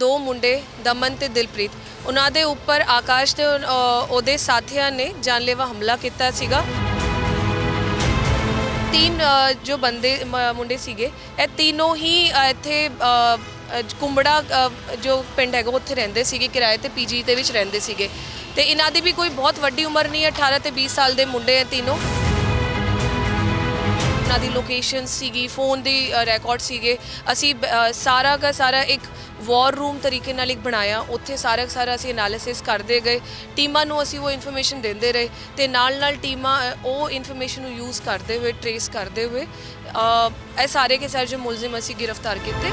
ਦੋ ਮੁੰਡੇ ਦਮਨ ਤੇ ਦਿਲਪ੍ਰੀਤ। ਉਹਨਾਂ ਦੇ ਉੱਪਰ ਆਕਾਸ਼ ਤੇ ਅ, ਉਹਦੇ ਸਾਥੀਆਂ ਨੇ ਜਾਨਲੇਵਾ ਹਮਲਾ ਕੀਤਾ ਸੀਗਾ। ਤਿੰਨ ਅ, ਜੋ ਬੰਦੇ ਮ- ਮੁੰਡੇ ਸੀਗੇ ਇਹ ਤਿੰਨੋਂ ਹੀ ਅ, ਇੱਥੇ ਅ, ਅ, ਕੁੰਬੜਾ ਅ, ਜੋ ਪਿੰਡ ਹੈਗਾ ਉੱਥੇ ਰਹਿੰਦੇ ਸੀਗੇ ਕਿਰਾਏ ਤੇ ਪੀਜੀ ਦੇ ਵਿੱਚ ਰਹਿੰਦੇ ਸੀਗੇ। ਤੇ ਇਹਨਾਂ ਦੀ ਵੀ ਕੋਈ ਬਹੁਤ ਵੱਡੀ ਉਮਰ ਨਹੀਂ ਹੈ 18 ਤੇ 20 ਸਾਲ ਦੇ ਮੁੰਡੇ ਹੈ ਤਿੰਨੋਂ। ਉਹਨਾਂ ਦੀ ਲੋਕੇਸ਼ਨ ਸੀਗੀ ਫੋਨ ਦੀ ਰਿਕਾਰਡ ਸੀਗੇ। ਅਸੀਂ ਅ, ਸਾਰਾ ਦਾ ਸਾਰਾ ਇੱਕ ਵਾਰ ਰੂਮ ਤਰੀਕੇ ਨਾਲ ਇੱਕ ਬਣਾਇਆ। ਉੱਥੇ ਸਾਰਾ ਦਾ ਸਾਰਾ ਅਸੀਂ ਐਨਾਲਿਸਿਸ ਕਰਦੇ ਗਏ। ਟੀਮਾਂ ਨੂੰ ਅਸੀਂ ਉਹ ਇਨਫੋਰਮੇਸ਼ਨ ਦਿੰਦੇ ਰਹੇ ਤੇ ਨਾਲ ਨਾਲ ਟੀਮਾਂ ਅ, ਉਹ ਇਨਫੋਰਮੇਸ਼ਨ ਨੂੰ ਯੂਜ਼ ਕਰਦੇ ਹੋਏ ਟਰੇਸ ਕਰਦੇ ਹੋਏ ਅ, ਇਹ ਸਾਰੇ ਕੇ ਸਾਰੇ ਜੋ ਮੁਲਜ਼ਮ ਅਸੀਂ ਗ੍ਰਿਫਤਾਰ ਕੀਤੇ।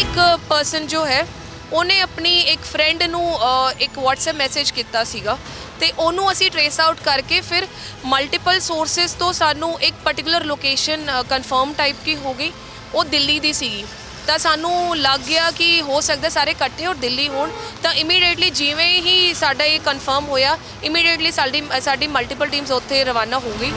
ਇੱਕ ਪਰਸਨ ਜੋ ਹੈ ਉਹਨੇ ਆਪਣੀ ਇੱਕ ਫਰੈਂਡ ਨੂੰ ਅ, ਇੱਕ WhatsApp ਮੈਸੇਜ ਕੀਤਾ ਸੀਗਾ। ਤੇ ਉਹਨੂੰ ਅਸੀਂ ਟਰੇਸ ਆਊਟ ਕਰਕੇ ਫਿਰ ਮਲਟੀਪਲ ਸੋਰਸਸ ਤੋਂ ਸਾਨੂੰ ਇੱਕ ਪਾਰਟਿਕੂਲਰ ਲੋਕੇਸ਼ਨ ਕਨਫਰਮ ਟਾਈਪ ਕੀ ਹੋ ਗਈ, ਉਹ ਦਿੱਲੀ ਦੀ ਸੀਗੀ। ਤਾਂ ਸਾਨੂੰ ਲੱਗ ਗਿਆ ਕਿ ਹੋ ਸਕਦਾ ਸਾਰੇ ਇਕੱਠੇ ਔਰ ਦਿੱਲੀ ਹੋਣ। ਤਾਂ ਇਮੀਡੀਏਟਲੀ ਜਿਵੇਂ ਹੀ ਸਾਡਾ ਇਹ ਕਨਫਰਮ ਹੋਇਆ ਇਮੀਡੀਏਟਲੀ ਸਾਡੀ ਸਾਡੀ ਮਲਟੀਪਲ ਟੀਮਸ ਉੱਥੇ ਰਵਾਨਾ ਹੋ ਗਈ।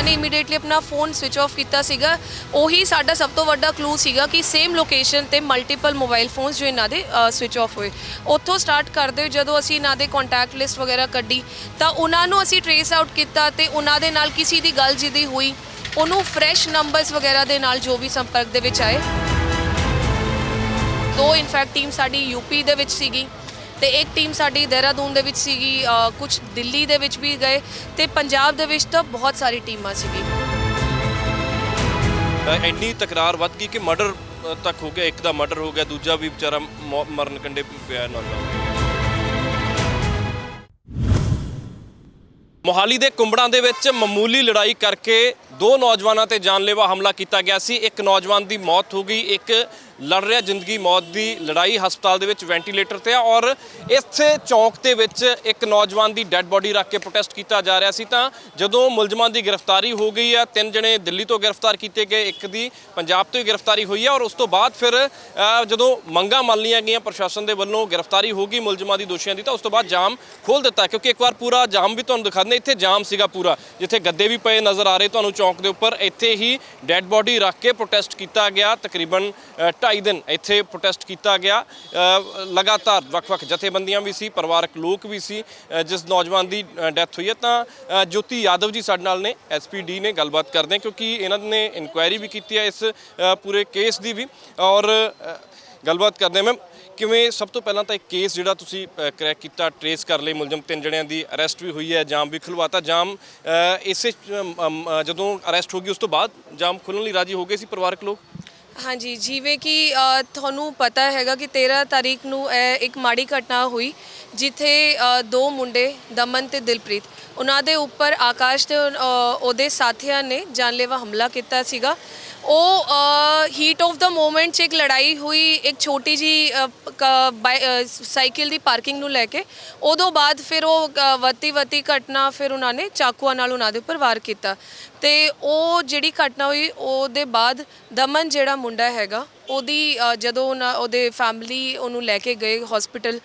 ਇਹਨਾਂ ਨੇ ਇਮੀਡੀਏਟਲੀ ਆਪਣਾ ਫੋਨ ਸਵਿਚ ਆਫ ਕੀਤਾ ਸੀਗਾ। ਉਹੀ ਸਾਡਾ ਸਭ ਤੋਂ ਵੱਡਾ ਕਲੂ ਸੀਗਾ ਕਿ ਸੇਮ ਲੋਕੇਸ਼ਨ ਤੇ ਮਲਟੀਪਲ ਮੋਬਾਈਲ ਫੋਨਸ ਜੋ ਇਹਨਾਂ ਦੇ ਸਵਿਚ ਆਫ ਹੋਏ। ਉੱਥੋਂ ਸਟਾਰਟ ਕਰਦੇ ਹੋਏ ਜਦੋਂ ਅਸੀਂ ਇਹਨਾਂ ਦੇ ਕੰਟੈਕਟ ਲਿਸਟ ਵਗੈਰਾ ਕੱਢੀ, ਤਾਂ ਉਹਨਾਂ ਨੂੰ ਅਸੀਂ ਟਰੇਸ ਆਊਟ ਕੀਤਾ ਤੇ ਉਹਨਾਂ ਦੇ ਨਾਲ ਕਿਸੇ ਦੀ ਗੱਲ ਜਿਹਦੀ ਹੋਈ, ਉਹਨੂੰ ਫਰੈਸ਼ ਨੰਬਰਸ ਵਗੈਰਾ ਦੇ ਨਾਲ ਜੋ ਵੀ ਸੰਪਰਕ ਦੇ ਵਿੱਚ ਆਏ। ਦੋ ਇਨਫੈਕਟ ਟੀਮ ਸਾਡੀ ਯੂਪੀ ਦੇ ਵਿੱਚ ਸੀਗੀ। ਤੇ ਇੱਕ ਟੀਮ ਸਾਡੀ ਦੇਹਰਾਦੂਨ ਦੇ ਵਿੱਚ ਸੀਗੀ ਕੁਝ ਦਿੱਲੀ ਦੇ ਵਿੱਚ ਵੀ ਗਏ ਤੇ ਪੰਜਾਬ ਦੇ ਵਿੱਚ ਤਾਂ ਬਹੁਤ ਸਾਰੀ ਟੀਮਾਂ ਸੀਗੀ। ਇੰਨੀ ਤਕਰਾਰ ਵੱਧ ਗਈ ਕਿ ਮਰਡਰ ਤੱਕ ਹੋ ਗਿਆ, ਇੱਕ ਦਾ ਮਰਡਰ ਹੋ ਗਿਆ, ਦੂਜਾ ਵੀ ਵਿਚਾਰਾ ਮਰਨ ਕੰਡੇ ਪਿਆ ਨਾਲ ਮੋਹਾਲੀ ਦੇ ਕੁੰਬੜਾਂ ਦੇ ਵਿੱਚ ਮਾਮੂਲੀ ਲੜਾਈ ਕਰਕੇ ਦੋ ਨੌਜਵਾਨਾਂ ਤੇ ਜਾਨਲੇਵਾ ਹਮਲਾ ਕੀਤਾ ਗਿਆ ਸੀ। ਇੱਕ ਨੌਜਵਾਨ ਦੀ ਮੌਤ ਹੋ ਗਈ, ਇੱਕ ਲੜ ਰਿਹਾ, ਜ਼ਿੰਦਗੀ ਮੌਤ ਦੀ ਲੜਾਈ ਹਸਪਤਾਲ ਦੇ ਵਿੱਚ ਵੈਂਟੀਲੇਟਰ ਤੇ ਆ ਔਰ ਇੱਥੇ ਚੌਂਕ ਦੇ ਵਿੱਚ ਇੱਕ ਨੌਜਵਾਨ ਦੀ ਡੈੱਡ ਬੋਡੀ ਰੱਖ ਕੇ ਪ੍ਰੋਟੈਸਟ ਕੀਤਾ ਜਾ ਰਿਹਾ ਸੀ। ਤਾਂ ਜਦੋਂ ਮੁਲਜ਼ਮਾਂ ਦੀ ਗ੍ਰਿਫਤਾਰੀ ਹੋ ਗਈ ਆ ਤਿੰਨ ਜਣੇ ਦਿੱਲੀ ਤੋਂ ਗ੍ਰਿਫਤਾਰ ਕੀਤੇ ਗਏ, ਇੱਕ ਦੀ ਪੰਜਾਬ ਤੋਂ ਹੀ ਗ੍ਰਿਫਤਾਰੀ ਹੋਈ ਆ ਔਰ ਉਸ ਤੋਂ ਬਾਅਦ ਫਿਰ ਜਦੋਂ ਮੰਗਾਂ ਮੰਨ ਲਈਆਂ ਗਈਆਂ ਪ੍ਰਸ਼ਾਸਨ ਦੇ ਵੱਲੋਂ ਗ੍ਰਿਫਤਾਰੀ ਹੋ ਗਈ ਮੁਲਜ਼ਮਾਂ ਦੀ ਦੋਸ਼ੀਆਂ ਦੀ, ਤਾਂ ਉਸ ਤੋਂ ਬਾਅਦ ਜਾਮ ਖੋਲ ਦਿੱਤਾ ਕਿਉਂਕਿ ਇੱਕ ਵਾਰ ਪੂਰਾ ਜਾਮ ਵੀ ਤੁਹਾਨੂੰ ਦਿਖਾ ਦਿੰਦੇ ਇੱਥੇ ਜਾਮ ਸੀਗਾ ਪੂਰਾ, ਜਿੱਥੇ ਗੱਦੇ ਵੀ ਪਏ ਨਜ਼ਰ ਆ ਰਹੇ ਤੁਹਾਨੂੰ ਚੌਂਕ ਦੇ ਉੱਪਰ, ਇੱਥੇ ਹੀ ਡੈੱਡ ਬੋਡੀ ਰੱਖ ਕੇ ਪ੍ਰੋਟੈਸਟ ਕੀਤਾ ਗਿਆ। ਤਕਰੀਬਨ 2.5 ਦਿਨ ਇੱਥੇ ਪ੍ਰੋਟੈਸਟ ਕੀਤਾ ਗਿਆ। ਲਗਾਤਾਰ ਵੱਖ-ਵੱਖ ਜਥੇਬੰਦੀਆਂ ਵੀ ਸੀ, ਪਰਿਵਾਰਕ ਲੋਕ ਵੀ ਸੀ। ਜਿਸ ਨੌਜਵਾਨ ਦੀ ਡੈਥ ਹੋਈ ਹੈ ਤਾਂ ਜੋਤੀ ਯਾਦਵ ਜੀ ਸਾਡੇ ਨਾਲ ਨੇ ਐਸਪੀਡੀ ਨੇ ਗੱਲਬਾਤ ਕਰਦੇ ਕਿਉਂਕਿ ਇਹਨਾਂ ਨੇ ਇਨਕੁਆਇਰੀ ਵੀ ਕੀਤੀ ਹੈ ਇਸ ਪੂਰੇ ਕੇਸ ਦੀ ਵੀ। ਔਰ ਗੱਲਬਾਤ ਕਰਦੇ ਮੈਮ ਕਿਵੇਂ ਸਭ ਤੋਂ ਪਹਿਲਾਂ ਤਾਂ ਇੱਕ ਕੇਸ ਜਿਹੜਾ ਤੁਸੀਂ ਕਰੈਕ ਕੀਤਾ ਟਰੇਸ ਕਰ ਲਈ ਮੁਲਜ਼ਮ ਤਿੰਨ ਜਣਿਆਂ ਦੀ ਅਰੈਸਟ ਵੀ ਹੋਈ ਹੈ, ਜਾਮ ਵੀ ਖੁਲਵਾਤਾ। ਜਾਮ ਇਸੇ ਜਦੋਂ ਅਰੈਸਟ ਹੋ ਗਈ, ਉਸ ਤੋਂ ਬਾਅਦ ਜਾਮ ਖੁੱਲਣ ਲਈ ਰਾਜੀ ਹੋ ਗਏ ਸੀ ਪਰਿਵਾਰਕ ਲੋਕ? ਹਾਂਜੀ ਜਿਵੇਂ ਕਿ ਅ, ਤੁਹਾਨੂੰ ਪਤਾ ਹੈਗਾ ਕਿ 13 ਤਾਰੀਖ ਨੂੰ ਇਹ ਇੱਕ ਮਾੜੀ ਘਟਨਾ ਹੋਈ ਜਿੱਥੇ ਅ, ਦੋ ਮੁੰਡੇ ਦਮਨ ਤੇ ਦਿਲਪ੍ਰੀਤ ਉਹਨਾਂ ਦੇ ਉੱਪਰ ਆਕਾਸ਼ ਤੇ ਅ, ਉਹਦੇ ਸਾਥੀਆਂ ਨੇ ਜਾਨਲੇਵਾ ਹਮਲਾ ਕੀਤਾ ਸੀਗਾ। ਉਹ ਹੀਟ ਆਫ ਦਾ ਮੂਮੈਂਟ 'ਚ ਇੱਕ ਲੜਾਈ ਹੋਈ ਇੱਕ ਛੋਟੀ ਜੀ ਸਾਈਕਲ ਦੀ ਪਾਰਕਿੰਗ ਨੂੰ ਲੈ ਕੇ। ਉਦੋਂ ਬਾਅਦ ਫਿਰ ਉਹ ਅ, ਵੱਧਦੀ ਘਟਨਾ ਫਿਰ ਉਹਨਾਂ ਨੇ ਚਾਕੂਆਂ ਨਾਲ ਉਹਨਾਂ ਦੇ ਉੱਪਰ ਵਾਰ ਕੀਤਾ। ਤੇ ਉਹ ਜਿਹੜੀ ਘਟਨਾ ਹੋਈ ਉਹਦੇ ਬਾਅਦ ਦਮਨ ਜਿਹੜਾ ਮੁੰਡਾ ਹੈਗਾ ਉਹਦੀ ਅ, ਜਦੋਂ ਉਹਨਾਂ- ਉਹਦੇ ਫੈਮਿਲੀ ਉਹਨੂੰ ਲੈ ਕੇ ਗਏ ਹਸਪੀਟਲ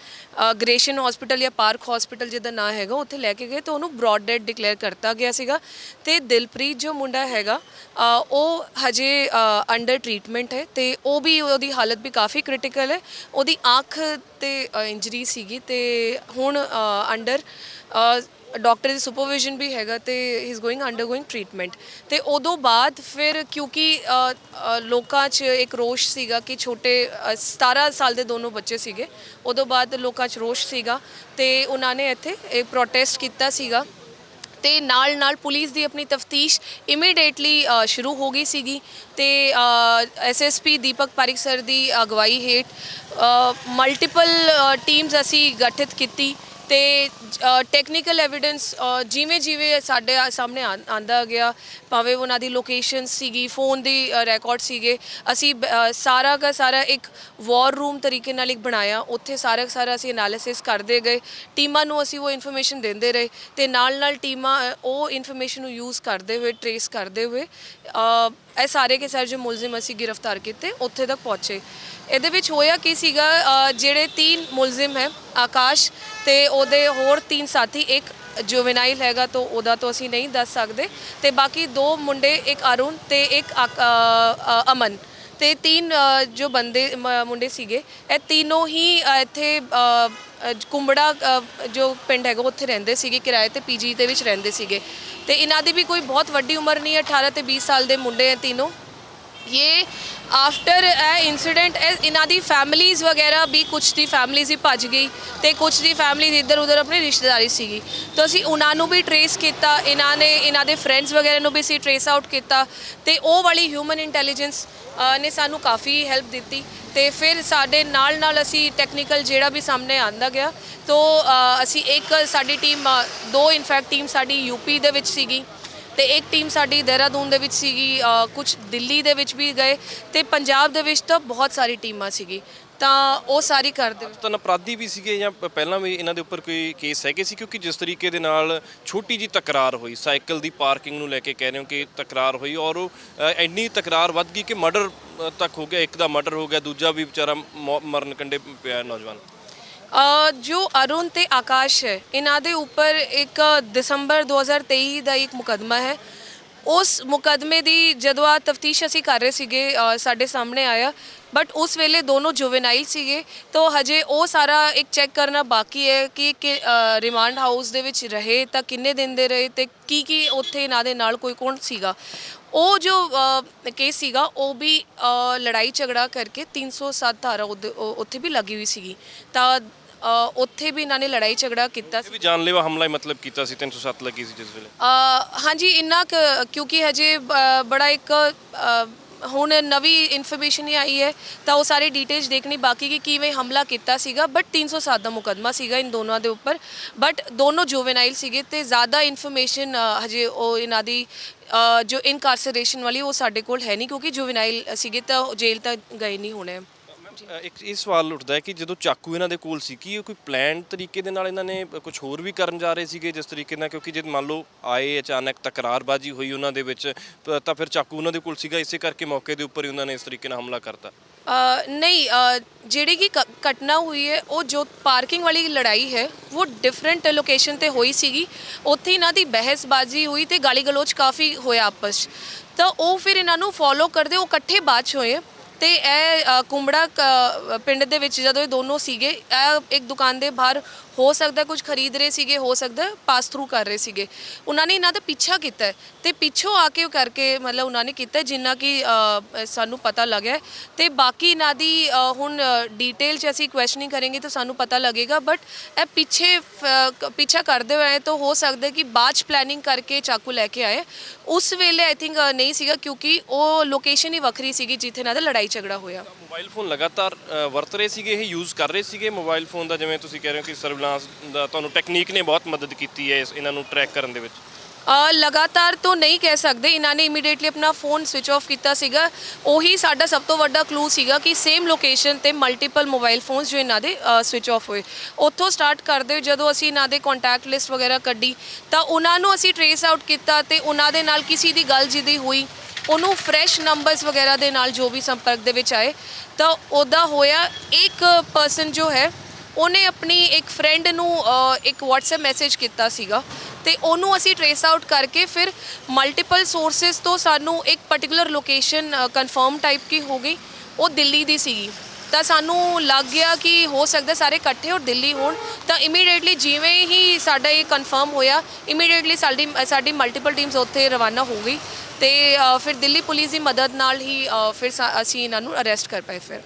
ਗ੍ਰੇਸ਼ਨ ਹਸਪੀਟਲ ਜਾਂ ਪਾਰਕ ਹਸਪੀਟਲ ਜਿਹਦਾ ਨਾਂ ਹੈਗਾ ਉੱਥੇ ਲੈ ਕੇ ਗਏ ਤਾਂ ਉਹਨੂੰ ਬ੍ਰੌਡ ਡੈਡ ਡਿਕਲੇਅਰ ਕਰਤਾ ਗਿਆ ਸੀਗਾ। ਤੇ ਦਿਲਪ੍ਰੀਤ ਜੋ ਮੁੰਡਾ ਹੈਗਾ ਅ, ਉਹ ਹਜੇ ਅੰਡਰ ਟਰੀਟਮੈਂਟ ਹੈ ਤੇ ਉਹ ਵੀ ਉਹਦੀ ਹਾਲਤ ਵੀ ਕਾਫੀ ਕ੍ਰਿਟੀਕਲ ਹੈ। ਉਹਦੀ ਅੱਖ ਤੇ ਇੰਜਰੀ ਸੀਗੀ ਤੇ ਹੁਣ ਅੰਡਰ ਡਾਕਟਰ ਦੀ ਸੁਪਰਵਿਜ਼ਨ ਵੀ ਹੈਗਾ ਤੇ he is going undergoing treatment ਤੇ ਉਦੋਂ ਬਾਅਦ ਫਿਰ ਕਿਉਂਕਿ ਅ, ਅ, ਲੋਕਾਂ 'ਚ ਇੱਕ ਰੋਸ਼ ਸੀਗਾ ਕਿ ਛੋਟੇ ਅ, 17 ਸਾਲ ਦੇ ਦੋਨੋਂ ਬੱਚੇ ਸੀਗੇ। ਉਦੋਂ ਬਾਅਦ ਲੋਕਾਂ 'ਚ ਰੋਸ਼ ਸੀਗਾ ਤੇ ਉਹਨਾਂ ਨੇ ਇੱਥੇ ਇਹ ਪ੍ਰੋਟੈਸਟ ਕੀਤਾ ਸੀਗਾ। ਤੇ ਨਾਲ ਨਾਲ ਪੁਲਿਸ ਦੀ ਆਪਣੀ ਤਫਤੀਸ਼ ਇਮੀਡੀਏਟਲੀ ਸ਼ੁਰੂ ਹੋ ਗਈ ਸੀਗੀ। ਤੇ ਐਸਐਸਪੀ ਦੀਪਕ ਪਾਰਿਕ ਸਰ ਦੀ ਅਗਵਾਈ ਹੇਠ ਮਲਟੀਪਲ ਟੀਮਸ ਅਸੀਂ ਗਠਿਤ ਕੀਤੀ। ਤੇ ਟੈਕਨੀਕਲ ਐਵੀਡੈਂਸ ਜਿਵੇਂ ਜਿਵੇਂ ਸਾਡੇ ਆ- ਸਾਹਮਣੇ ਆਂਦਾ ਗਿਆ, ਭਾਵੇਂ ਉਹਨਾਂ ਦੀ ਲੋਕੇਸ਼ਨ ਸੀਗੀ ਫੋਨ ਦੀ ਰਿਕਾਰਡ ਸੀਗੇ, ਅਸੀਂ ਸਾਰਾ ਦਾ ਸਾਰਾ ਇੱਕ ਵਾਰ ਰੂਮ ਤਰੀਕੇ ਨਾਲ ਇੱਕ ਬਣਾਇਆ, ਉੱਥੇ ਸਾਰਾ ਦਾ ਸਾਰਾ ਅਸੀਂ ਐਨਾਲਿਸਿਸ ਕਰਦੇ ਗਏ, ਟੀਮਾਂ ਨੂੰ ਅਸੀਂ ਉਹ ਇਨਫੋਰਮੇਸ਼ਨ ਦਿੰਦੇ ਰਹੇ, ਤੇ ਨਾਲ ਨਾਲ ਟੀਮਾਂ ਉਹ ਇਨਫੋਰਮੇਸ਼ਨ ਨੂੰ ਯੂਜ਼ ਕਰਦੇ ਹੋਏ ਟਰੇਸ ਕਰਦੇ ਹੋਏ ਇਹ ਸਾਰੇ ਕੇ ਸਾਰੇ ਜੋ ਮੁਲਜ਼ਮ ਅਸੀਂ ਗ੍ਰਿਫਤਾਰ ਕੀਤੇ, ਉੱਥੇ ਤੱਕ ਪਹੁੰਚੇ। ਇਹਦੇ ਵਿੱਚ ਹੋਇਆ ਕੀ ਸੀਗਾ? ਅ, ਜਿਹੜੇ ਤਿੰਨ ਮੁਲਜ਼ਮ ਹੈ ਆਕਾਸ਼ ਤੇ ਉਹਦੇ ਹੋਰ ਤਿੰਨ ਸਾਥੀ ਇੱਕ ਜੁਵੈਨਾਈਲ ਹੈਗਾ ਤੋਂ ਉਹਦਾ ਤੋਂ ਅਸੀਂ ਨਹੀਂ ਦੱਸ ਸਕਦੇ। ਤੇ ਬਾਕੀ ਦੋ ਮੁੰਡੇ ਇੱਕ ਅਰੁਣ ਤੇ ਇੱਕ ਆਕ- ਅ, ਅ, ਅਮਨ। ਤੇ ਤਿੰਨ ਅ, ਜੋ ਬੰਦੇ ਮ- ਮੁੰਡੇ ਸੀਗੇ ਇਹ ਤਿੰਨੋਂ ਹੀ ਅ, ਇੱਥੇ ਅ, ਅ, ਕੁੰਬੜਾ ਅ, ਜੋ ਪਿੰਡ ਹੈਗਾ ਉੱਥੇ ਰਹਿੰਦੇ ਸੀਗੇ ਕਿਰਾਏ ਤੇ ਪੀਜੀ ਦੇ ਵਿੱਚ ਰਹਿੰਦੇ ਸੀਗੇ। ਤੇ ਇਹਨਾਂ ਦੀ ਵੀ ਕੋਈ ਬਹੁਤ ਵੱਡੀ ਉਮਰ ਨਹੀਂ ਹੈ 18 ਤੇ 20 ਸਾਲ ਦੇ ਮੁੰਡੇ ਹੈ ਤਿੰਨੋਂ। ਇਹ ਆਫਟਰ ਇਹ ਇਨਸੀਡੈਂਟ ਇਹਨਾਂ ਦੀ ਫੈਮਿਲੀਜ਼ ਵਗੈਰਾ ਵੀ ਕੁਝ ਦੀ ਫੈਮਿਲੀਜ਼ ਹੀ ਭੱਜ ਗਈ ਤੇ ਕੁਝ ਦੀ ਫੈਮਿਲੀਜ਼ ਇੱਧਰ ਉੱਧਰ ਆਪਣੀ ਰਿਸ਼ਤੇਦਾਰੀ ਸੀਗੀ ਤਾਂ ਅਸੀਂ ਉਹਨਾਂ ਨੂੰ ਵੀ ਟਰੇਸ ਕੀਤਾ ਇਹਨਾਂ ਨੇ ਇਹਨਾਂ ਦੇ ਫਰੈਂਡਸ ਵਗੈਰਾ ਨੂੰ ਵੀ ਅਸੀਂ ਟਰੇਸ ਆਊਟ ਕੀਤਾ ਤੇ ਉਹ ਵਾਲੀ ਹਿਊਮਨ ਇੰਟੈਲੀਜੈਂਸ ਨੇ ਸਾਨੂੰ ਕਾਫੀ ਹੈਲਪ ਦਿੱਤੀ ਤੇ ਫਿਰ ਸਾਡੇ ਨਾਲ ਨਾਲ ਅਸੀਂ ਟੈਕਨੀਕਲ ਜਿਹੜਾ ਵੀ ਸਾਹਮਣੇ ਆਂਦਾ ਗਿਆ ਤੋ ਅਸੀਂ ਇੱਕ ਸਾਡੀ ਟੀਮ ਦੋ ਇਨਫੈਕਟ ਟੀਮ ਸਾਡੀ ਯੂਪੀ ਦੇ ਵਿੱਚ ਸੀਗੀ ਤੇ ਇੱਕ ਟੀਮ ਸਾਡੀ ਦੇਹਰਾਦੂਨ ਦੇ ਵਿੱਚ ਸੀਗੀ ਕੁਝ ਦਿੱਲੀ ਦੇ ਵਿੱਚ ਵੀ ਗਏ ਤੇ ਪੰਜਾਬ ਦੇ ਵਿੱਚ ਤਾਂ ਬਹੁਤ ਸਾਰੀ ਟੀਮਾਂ ਸੀਗੀ। ਤਾਂ ਉਹ ਸਾਰੀ ਕਰਦੇ ਤਾਂ ਅਪਰਾਧੀ ਵੀ ਸੀਗੇ ਜਾਂ ਪਹਿਲਾਂ ਵੀ ਇਹਨਾਂ ਦੇ ਉੱਪਰ ਕੋਈ ਕੇਸ ਹੈਗੇ ਸੀ? ਕਿਉਂਕਿ ਜਿਸ ਤਰੀਕੇ ਦੇ ਨਾਲ ਛੋਟੀ ਜੀ ਤਕਰਾਰ ਹੋਈ, ਸਾਈਕਲ ਦੀ ਪਾਰਕਿੰਗ ਨੂੰ ਲੈ ਕੇ ਕਹਿ ਰਹੇ ਹੋ ਕਿ ਤਕਰਾਰ ਹੋਈ ਔਰ ਉਹ ਇੰਨੀ ਤਕਰਾਰ ਵੱਧ ਗਈ ਕਿ ਮਰਡਰ ਤੱਕ ਹੋ ਗਿਆ, ਇੱਕ ਦਾ ਮਰਡਰ ਹੋ ਗਿਆ, ਦੂਜਾ ਵੀ ਵਿਚਾਰਾ ਮੌ- ਮਰਨ ਕੰਡੇ ਪਿਆ ਨੌਜਵਾਨ। ਜੋ ਅਰੁਣ ਤੇ ਆਕਾਸ਼ ਹੈ, ਇਹਨਾਂ ਦੇ ਉੱਪਰ ਇੱਕ ਦਸੰਬਰ 2023 ਦਾ ਇੱਕ ਮੁਕਦਮਾ ਹੈ। ਉਸ ਮੁਕਦਮੇ ਦੀ ਜਦੋਂ ਆ ਤਫਤੀਸ਼ ਅਸੀਂ ਕਰ ਰਹੇ ਸੀਗੇ ਸਾਡੇ ਸਾਹਮਣੇ ਆਇਆ। ਬਟ ਉਸ ਵੇਲੇ ਦੋਨੋਂ ਜੁਵੇਨਾਈਲ ਸੀਗੇ। ਤਾਂ ਹਜੇ ਉਹ ਸਾਰਾ ਇੱਕ ਚੈੱਕ ਕਰਨਾ ਬਾਕੀ ਹੈ ਕਿ ਕਿ ਰਿਮਾਂਡ ਹਾਊਸ ਦੇ ਵਿੱਚ ਰਹੇ ਤਾਂ ਕਿੰਨੇ ਦਿਨ ਦੇ ਰਹੇ ਤੇ ਕੀ ਕੀ ਉੱਥੇ ਇਹਨਾਂ ਦੇ ਨਾਲ ਕੋਈ ਕੌਣ ਸੀਗਾ। ਉਹ ਜੋ ਕੇਸ ਸੀਗਾ, ਉਹ ਵੀ ਲੜਾਈ ਝਗੜਾ ਕਰਕੇ 307 ਧਾਰਾ ਉਹਦੇ- ਉੱਥੇ ਵੀ ਲੱਗੀ ਹੋਈ ਸੀਗੀ। ਤਾਂ ਅ, ਉੱਥੇ ਵੀ ਇਹਨਾਂ ਨੇ ਲੜਾਈ ਝਗੜਾ ਕੀਤਾ ਇਹ ਵੀ ਜਾਨਲੇਵਾ ਹਮਲਾ ਹੀ ਮਤਲਬ ਕੀਤਾ ਸੀ 307 ਲੱਗੀ ਸੀ ਜਿਸ ਵੇਲੇ। ਅ, ਹਾਂਜੀ ਇੰਨਾ ਕੁ- ਕਿਉਂਕਿ ਹਜੇ ਬੜਾ ਇੱਕ ਅ, ਹੁਣ ਨਵੀਂ ਇਨਫੋਰਮੇਸ਼ਨ ਹੀ ਆਈ ਹੈ ਤਾਂ ਉਹ ਸਾਰੀ ਡਿਟੇਲਸ ਦੇਖਣੀ ਬਾਕੀ ਕਿ ਕਿਵੇਂ ਹਮਲਾ ਕੀਤਾ ਸੀਗਾ ਬਟ 307 ਦਾ ਮੁਕਦਮਾ ਸੀਗਾ ਇਨ ਦੋਨਾਂ ਦੇ ਉੱਪਰ ਬਟ ਦੋਨੋਂ ਜੁਵੇਨਾਈਲ ਸੀਗੇ ਤੇ ਜ਼ਿਆਦਾ ਇਨਫੋਰਮੇਸ਼ਨ ਹਜੇ ਉਹ ਇਹਨਾਂ ਦੀ ਅ, ਜੋ ਇਨਕਾਰਸੇਰੇਸ਼ਨ ਵਾਲੀ ਉਹ ਸਾਡੇ ਕੋਲ ਹੈ ਨਹੀਂ ਕਿਉਂਕਿ ਜੁਵੇਨਾਈਲ ਸੀਗੇ ਤਾਂ ਉਹ ਜੇਲ੍ਹ ਤਾਂ ਗਏ ਨਹੀਂ ਹੋਣੇ। ਇੱਕ ਇਹ ਸਵਾਲ ਉੱਠਦਾ ਹੈ ਕਿ ਜਦੋਂ ਚਾਕੂ ਇਹਨਾਂ ਦੇ ਕੋਲ ਸੀ ਕੀ ਇਹ ਕੋਈ ਪਲਾਨ ਤਰੀਕੇ ਦੇ ਨਾਲ ਇਹਨਾਂ ਨੇ ਕੁਝ ਹੋਰ ਵੀ ਕਰਨ ਜਾ ਰਹੇ ਸੀਗੇ ਜਿਸ ਤਰੀਕੇ ਨਾਲ? ਕਿਉਂਕਿ ਜੇ ਮੰਨ ਲਓ ਆਏ ਅਚਾਨਕ ਤਕਰਾਰਬਾਜ਼ੀ ਹੋਈ ਉਹਨਾਂ ਦੇ ਵਿੱਚ ਤਾਂ ਫਿਰ ਚਾਕੂ ਉਹਨਾਂ ਦੇ ਕੋਲ ਸੀਗਾ ਇਸੇ ਕਰਕੇ ਮੌਕੇ ਦੇ ਉੱਪਰ ਹੀ ਉਹਨਾਂ ਨੇ ਇਸ ਤਰੀਕੇ ਨਾਲ ਹਮਲਾ ਕਰਤਾ। ਨਹੀਂ ਜਿਹੜੀ ਕਿ ਘਟਨਾ ਹੋਈ ਹੈ ਉਹ ਜੋ ਪਾਰਕਿੰਗ ਵਾਲੀ ਲੜਾਈ ਹੈ ਉਹ ਡਿਫਰੈਂਟ ਲੋਕੇਸ਼ਨ ਤੇ ਹੋਈ ਸੀਗੀ। ਉੱਥੇ ਇਹਨਾਂ ਦੀ ਬਹਿਸਬਾਜ਼ੀ ਹੋਈ ਤੇ ਗਾਲੀ ਗਲੋਚ ਕਾਫੀ ਹੋਇਆ ਆਪਸ ਤਾਂ ਉਹ ਫਿਰ ਇਹਨਾਂ ਨੂੰ ਫੋਲੋ ਕਰਦੇ ਉਹ ਇਕੱਠੇ ਬਾਅਦ 'ਚ ਹੋਏ ਤੇ ਇਹ ਅ, ਕੁੰਬੜਾ ਕ- ਪਿੰਡ ਦੇ ਵਿੱਚ ਜਦੋਂ ਇਹ ਦੋਨੋਂ ਸੀਗੇ ਇਹ ਇੱਕ ਦੁਕਾਨ ਦੇ ਬਾਹਰ ਹੋ ਸਕਦਾ ਕੁਝ ਖਰੀਦ ਰਹੇ ਸੀਗੇ ਹੋ ਸਕਦਾ ਪਾਸ ਥਰੂ ਕਰ ਰਹੇ ਸੀਗੇ। ਉਹਨਾਂ ਨੇ ਇਹਨਾਂ ਦਾ ਪਿੱਛਾ ਕੀਤਾ ਹੈ ਤੇ ਪਿੱਛੋਂ ਆ ਕੇ ਕਰਕੇ ਮਤਲਬ ਉਹਨਾਂ ਨੇ ਕੀਤਾ ਜਿੰਨਾ ਕਿ ਅ, ਸਾਨੂੰ ਪਤਾ ਲੱਗਿਆ ਹੈ। ਤੇ ਬਾਕੀ ਇਹਨਾਂ ਦੀ ਅ, ਹੁਣ ਡੀਟੇਲ ਚ ਅਸੀਂ ਕੁਐਸਚਨਿੰਗ ਕਰਾਂਗੇ ਤਾਂ ਸਾਨੂੰ ਪਤਾ ਲੱਗੇਗਾ ਬਟ ਇਹ ਪਿੱਛੇ ਫ- ਕ- ਪਿੱਛਾ ਕਰਦੇ ਹੋਏ ਤਾਂ ਹੋ ਸਕਦਾ ਕਿ ਬਾਅਦ ਚ ਪਲੈਨਿੰਗ ਕਰਕੇ ਚਾਕੂ ਲੈ ਕੇ ਆਏ। ਉਸ ਵੇਲੇ ਆਈ ਥਿੰਕ ਨਹੀਂ ਸੀਗਾ ਕਿਉਂਕਿ ਉਹ ਲੋਕੇਸ਼ਨ ਹੀ ਵੱਖਰੀ ਸੀਗੀ ਜਿੱਥੇ ਇਹਨਾਂ ਦਾ ਲੜਾਈ ਝਗੜਾ ਹੋਇਆ। ਮੋਬਾਈਲ ਫੋਨ ਲਗਾਤਾਰ ਅ, ਵਰਤ ਰਹੇ ਸੀਗੇ ਇਹ ਯੂਜ਼ ਕਰ ਰਹੇ ਸੀਗੇ ਮੋਬਾਈਲ ਫੋਨ ਦਾ ਜਿਵੇਂ ਤੁਸੀਂ ਕਹਿ ਰਹੇ ਹੋ ਕਿ ਸਰਵੇਲਾਂਸ ਦਾ ਤੁਹਾਨੂੰ ਟੈਕਨੀਕ ਨੇ ਬਹੁਤ ਮਦਦ ਕੀਤੀ ਹੈ ਇਸ ਇਹਨਾਂ ਨੂੰ ਟਰੈਕ ਕਰਨ ਦੇ ਵਿੱਚ। ਅ, ਲਗਾਤਾਰ ਤੋਂ ਨਹੀਂ ਕਹਿ ਸਕਦੇ ਇਹਨਾਂ ਨੇ ਇਮੀਡੀਏਟਲੀ ਆਪਣਾ ਫੋਨ ਸਵਿਚ ਆਫ ਕੀਤਾ ਸੀਗਾ। ਉਹੀ ਸਾਡਾ ਸਭ ਤੋਂ ਵੱਡਾ ਕਲੂ ਸੀਗਾ ਕਿ ਸੇਮ ਲੋਕੇਸ਼ਨ ਤੇ ਮਲਟੀਪਲ ਮੋਬਾਈਲ ਫੋਨਸ ਜੋ ਇਹਨਾਂ ਦੇ ਸਵਿਚ ਆਫ ਹੋਏ। ਉੱਥੋਂ ਸਟਾਰਟ ਕਰਦੇ ਹੋਏ ਜਦੋਂ ਅਸੀਂ ਇਹਨਾਂ ਦੇ ਕੰਟੈਕਟ ਲਿਸਟ ਵਗੈਰਾ ਕੱਢੀ ਤਾਂ ਉਹਨਾਂ ਨੂੰ ਅਸੀਂ ਟਰੇਸ ਆਊਟ ਕੀਤਾ ਤੇ ਉਹਨਾਂ ਦੇ ਨਾਲ ਕਿਸੇ ਦੀ ਗੱਲ ਜਿਹਦੀ ਹੋਈ ਉਹਨੂੰ ਫਰੈਸ਼ ਨੰਬਰਸ ਵਗੈਰਾ ਦੇ ਨਾਲ ਜੋ ਵੀ ਸੰਪਰਕ ਦੇ ਵਿੱਚ ਆਏ ਤਾਂ ਉਹਦਾ ਹੋਇਆ ਇੱਕ ਪਰਸਨ ਜੋ ਹੈ ਉਹਨੇ ਆਪਣੀ ਇੱਕ ਫਰੈਂਡ ਨੂੰ ਅ, ਇੱਕ WhatsApp ਮੈਸੇਜ ਕੀਤਾ ਸੀਗਾ ਤੇ ਉਹਨੂੰ ਅਸੀਂ ਟਰੇਸ ਆਊਟ ਕਰਕੇ ਫਿਰ ਮਲਟੀਪਲ ਸੋਰਸਸ ਤੋਂ ਸਾਨੂੰ ਇੱਕ ਪਾਰਟਿਕੂਲਰ ਲੋਕੇਸ਼ਨ ਕਨਫਰਮ ਟਾਈਪ ਕੀ ਹੋ ਗਈ ਉਹ ਦਿੱਲੀ ਦੀ ਸੀਗੀ। ਤਾਂ ਸਾਨੂੰ ਲੱਗ ਗਿਆ ਕਿ ਹੋ ਸਕਦਾ ਸਾਰੇ ਇਕੱਠੇ ਔਰ ਦਿੱਲੀ ਹੋਣ। ਤਾਂ ਇਮੀਡੀਏਟਲੀ ਜਿਵੇਂ ਹੀ ਸਾਡਾ ਇਹ ਕਨਫਰਮ ਹੋਇਆ ਇਮੀਡੀਏਟਲੀ ਸਾਡੀ ਸਾਡੀ ਮਲਟੀਪਲ ਟੀਮਸ ਉੱਥੇ ਰਵਾਨਾ ਹੋ ਗਈ ਤੇ ਅ, ਫਿਰ ਦਿੱਲੀ ਪੁਲਿਸ ਦੀ ਮਦਦ ਨਾਲ ਹੀ ਅ, ਫਿਰ ਸਾ- ਅਸੀਂ ਇਹਨਾਂ ਨੂੰ ਅਰੈਸਟ ਕਰ ਪਾਏ ਫਿਰ।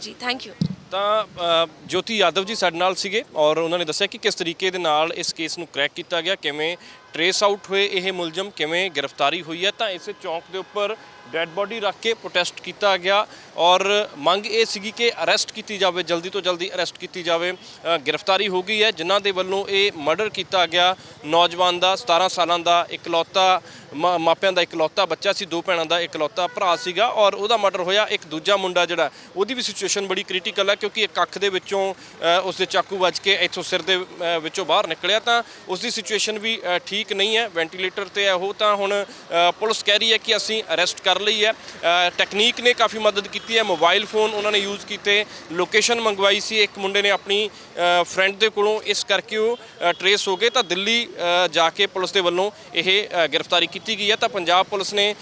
ਜੀ ਥੈਂਕ ਯੂ ਤਾਂ ਅ, ਜੋਤੀ ਯਾਦਵ ਜੀ ਸਾਡੇ ਨਾਲ ਸੀਗੇ ਔਰ ਉਹਨਾਂ ਨੇ ਦੱਸਿਆ ਕਿ ਕਿਸ ਤਰੀਕੇ ਦੇ ਨਾਲ ਇਸ ਕੇਸ ਨੂੰ ਕਰੈਕ ਕੀਤਾ ਗਿਆ ਕਿਵੇਂ ਟਰੇਸ ਆਊਟ ਹੋਏ ਇਹ ਮੁਲਜ਼ਮ ਕਿਵੇਂ ਗ੍ਰਿਫਤਾਰੀ ਹੋਈ ਹੈ ਤਾਂ ਇਸੇ ਚੌਂਕ ਦੇ ਉੱਪਰ ਡੈੱਡ ਬੋਡੀ ਰੱਖ ਕੇ ਪ੍ਰੋਟੈਸਟ ਕੀਤਾ ਗਿਆ ਔਰ ਮੰਗ ਇਹ ਸੀਗੀ ਕਿ ਅਰੈਸਟ ਕੀਤੀ ਜਾਵੇ ਜਲਦੀ ਤੋਂ ਜਲਦੀ ਅਰੈਸਟ ਕੀਤੀ ਜਾਵੇ। ਗ੍ਰਿਫਤਾਰੀ ਹੋ ਗਈ ਹੈ ਜਿਨ੍ਹਾਂ ਦੇ ਵੱਲੋਂ ਇਹ ਮਰਡਰ ਕੀਤਾ ਗਿਆ। ਨੌਜਵਾਨ ਦਾ 17 ਸਾਲਾਂ ਦਾ ਇਕਲੌਤਾ ਮਾ- ਮਾਪਿਆਂ ਦਾ ਇਕਲੌਤਾ ਬੱਚਾ ਸੀ ਦੋ ਭੈਣਾਂ ਦਾ ਇਕਲੌਤਾ ਭਰਾ ਸੀਗਾ ਔਰ ਉਹਦਾ ਮਰਡਰ ਹੋਇਆ ਇੱਕ ਦੂਜਾ ਮੁੰਡਾ ਜਿਹੜਾ ਉਹਦੀ ਵੀ ਸਿਚੁਏਸ਼ਨ ਬੜੀ ਕ੍ਰਿਟੀਕਲ ਹੈ ਕਿਉਂਕਿ ਇੱਕ ਅੱਖ ਦੇ ਵਿੱਚੋਂ ਅ, ਉਸਦੇ ਚਾਕੂ ਵੱਜ ਕੇ ਇੱਥੋਂ ਸਿਰ ਦੇ ਵਿੱਚੋਂ ਬਾਹਰ ਨਿਕਲਿਆ ਤਾਂ ਉਸਦੀ ਸਿਚੁਏਸ਼ਨ ਵੀ ਠੀਕ ਨਹੀਂ ਹੈ। ਵੈਂਟੀਲੇਟਰ ਤੇ ਹੈ ਉਹ ਤਾਂ ਹੁਣ ਪੁਲਿਸ ਕਹਿ ਰਹੀ ਹੈ ਕਿ ਅਸੀਂ ਅਰੈਸਟ ਕਰ ਲਈ ਹੈ। ਟੈਕਨੀਕ ਨੇ ਕਾਫੀ ਮਦਦ ਕੀਤੀ ਹੈ। ਮੋਬਾਈਲ ਫੋਨ ਉਹਨਾਂ ਨੇ ਯੂਜ਼ ਕੀਤੇ। ਲੋਕੇਸ਼ਨ ਮੰਗਵਾਈ ਸੀ। ਇੱਕ ਮੁੰਡੇ ਨੇ ਆਪਣੀ ਫਰੈਂਡ ਦੇ ਕੋਲੋਂ ਇਸ ਕਰਕੇ ਉਹ ਟਰੇਸ ਹੋ ਗਏ। ਤਾਂ ਦਿੱਲੀ ਜਾ ਕੇ ਪੁਲਿਸ ਦੇ ਵੱਲੋਂ ਇਹ ਗ੍ਰਿਫਤਾਰੀ ਕੀਤੀ ਗਈ ਹੈ। ਤਾਂ ਪੰਜਾਬ ਪੁਲਿਸ ਨੇ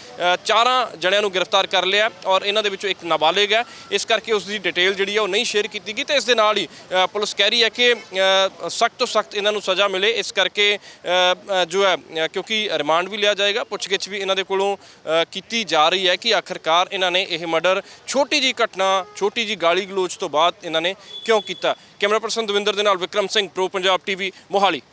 ਚਾਰਾਂ ਜਣਿਆਂ ਨੂੰ ਗ੍ਰਿਫਤਾਰ ਕਰ ਲਿਆ ਔਰ ਇਹਨਾਂ ਦੇ ਵਿੱਚੋਂ ਇੱਕ ਨਾਬਾਲਿਗ ਹੈ। ਇਸ ਕਰਕੇ ਉਸ ਦੀ ਡਿਟੇਲ ਜਿਹੜੀ ਹੈ ਉਹ ਨਹੀਂ ਸ਼ੇਅਰ ਕੀਤੀ ਗਈ। ਤੇ ਇਸ ਦੇ ਨਾਲ ਹੀ ਪੁਲਿਸ ਕਹਿ ਰਹੀ ਹੈ ਕਿ ਸਖਤ ਤੋਂ ਸਖਤ ਇਹਨਾਂ ਨੂੰ ਸਜ਼ਾ ਮਿਲੇ। ਇਸ ਕਰਕੇ ਜੋ ਹੈ ਕਿਉਂਕਿ ਰਿਮਾਂਡ ਵੀ ਲਿਆ ਜਾਏਗਾ। ਪੁੱਛਗਿੱਛ ਵੀ ਇਹਨਾਂ ਦੇ ਕੋਲੋਂ ਕੀਤੀ ਜਾ ਰਹੀ ਹੈ ਕਿ ਆਖਰਕਾਰ ਇਹਨਾਂ ਨੇ ਇਹ ਮਰਡਰ ਛੋਟੀ ਜੀ ਘਟਨਾ, ਛੋਟੀ ਜੀ ਗਾਲੀ ਗਲੋਚ ਤੋਂ ਬਾਅਦ ਇਹਨਾਂ ਨੇ ਕਿਉਂ ਕੀਤਾ? ਕੈਮਰਾ ਪਰਸਨ ਦਵਿੰਦਰ ਦੇ ਨਾਲ ਵਿਕਰਮ ਸਿੰਘ, ਪ੍ਰੋ ਪੰਜਾਬ ਟੀਵੀ, ਮੋਹਾਲੀ।